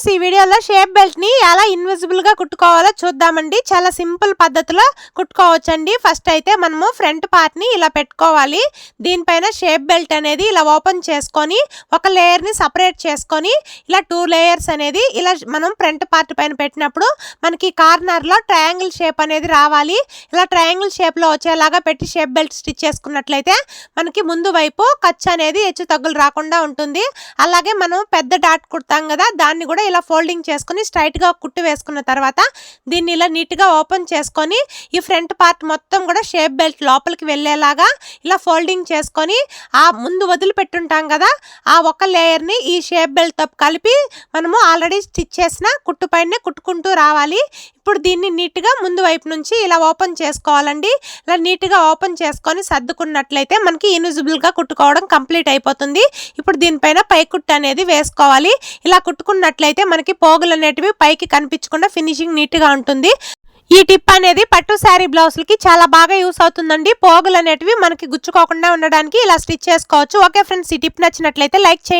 Friends ఈ వీడియోలో shape బెల్ట్ని ఎలా ఇన్విజిబుల్గా కుట్టుకోవాలో చూద్దామండి. చాలా సింపుల్ పద్ధతిలో కుట్టుకోవచ్చండి. ఫస్ట్ అయితే మనము ఫ్రంట్ పార్ట్ని ఇలా పెట్టుకోవాలి. దీనిపైన షేప్ బెల్ట్ అనేది ఇలా ఓపెన్ చేసుకొని ఒక లేయర్ని సపరేట్ చేసుకొని ఇలా టూ లేయర్స్ అనేది ఇలా మనం ఫ్రంట్ పార్ట్ పైన పెట్టినప్పుడు మనకి కార్నర్లో ట్రయాంగిల్ షేప్ అనేది రావాలి. ఇలా ట్రయాంగిల్ షేప్లో వచ్చేలాగా పెట్టి షేప్ బెల్ట్ స్టిచ్ చేసుకున్నట్లయితే మనకి ముందు వైపు ఖర్చు అనేది హెచ్చు తగ్గులు రాకుండా ఉంటుంది. అలాగే మనం పెద్ద డాట్ కుడతాం కదా దాన్ని కూడా ఇలా ఫోల్డింగ్ చేసుకొని స్ట్రైట్గా కుట్టు వేసుకున్న తర్వాత దీన్ని ఇలా నీట్గా ఓపెన్ చేసుకొని ఈ ఫ్రంట్ పార్ట్ మొత్తం కూడా షేప్ బెల్ట్ లోపలికి వెళ్ళేలాగా ఇలా ఫోల్డింగ్ చేసుకొని ఆ ముందు వదిలిపెట్టుంటాం కదా ఆ ఒక లేయర్ని ఈ షేప్ బెల్ట్తో కలిపి మనము ఆల్రెడీ స్టిచ్ చేసిన కుట్టు పైనే కుట్టుకుంటూ రావాలి. ఇప్పుడు దీన్ని నీట్గా ముందు వైపు నుంచి ఇలా ఓపెన్ చేసుకోవాలండి. ఇలా నీట్గా ఓపెన్ చేసుకొని సర్దుకున్నట్లయితే మనకి ఇన్విజిబుల్గా కుట్టుకోవడం కంప్లీట్ అయిపోతుంది. ఇప్పుడు దీనిపైన పై కుట్టు అనేది వేసుకోవాలి. ఇలా కుట్టుకున్నట్లయితే మనకి పోగులు అనేటివి పైకి కనిపించకుండా ఫినిషింగ్ నీట్గా ఉంటుంది. ఈ టిప్ అనేది పట్టు శారీ బ్లౌజ్లకి చాలా బాగా యూస్ అవుతుందండి. పోగులు అనేటివి మనకి గుచ్చుకోకుండా ఉండడానికి ఇలా స్టిచ్ చేసుకోవచ్చు. ఓకే ఫ్రెండ్స్ ఈ టిప్ నచ్చినట్లయితే లైక్ చేయండి.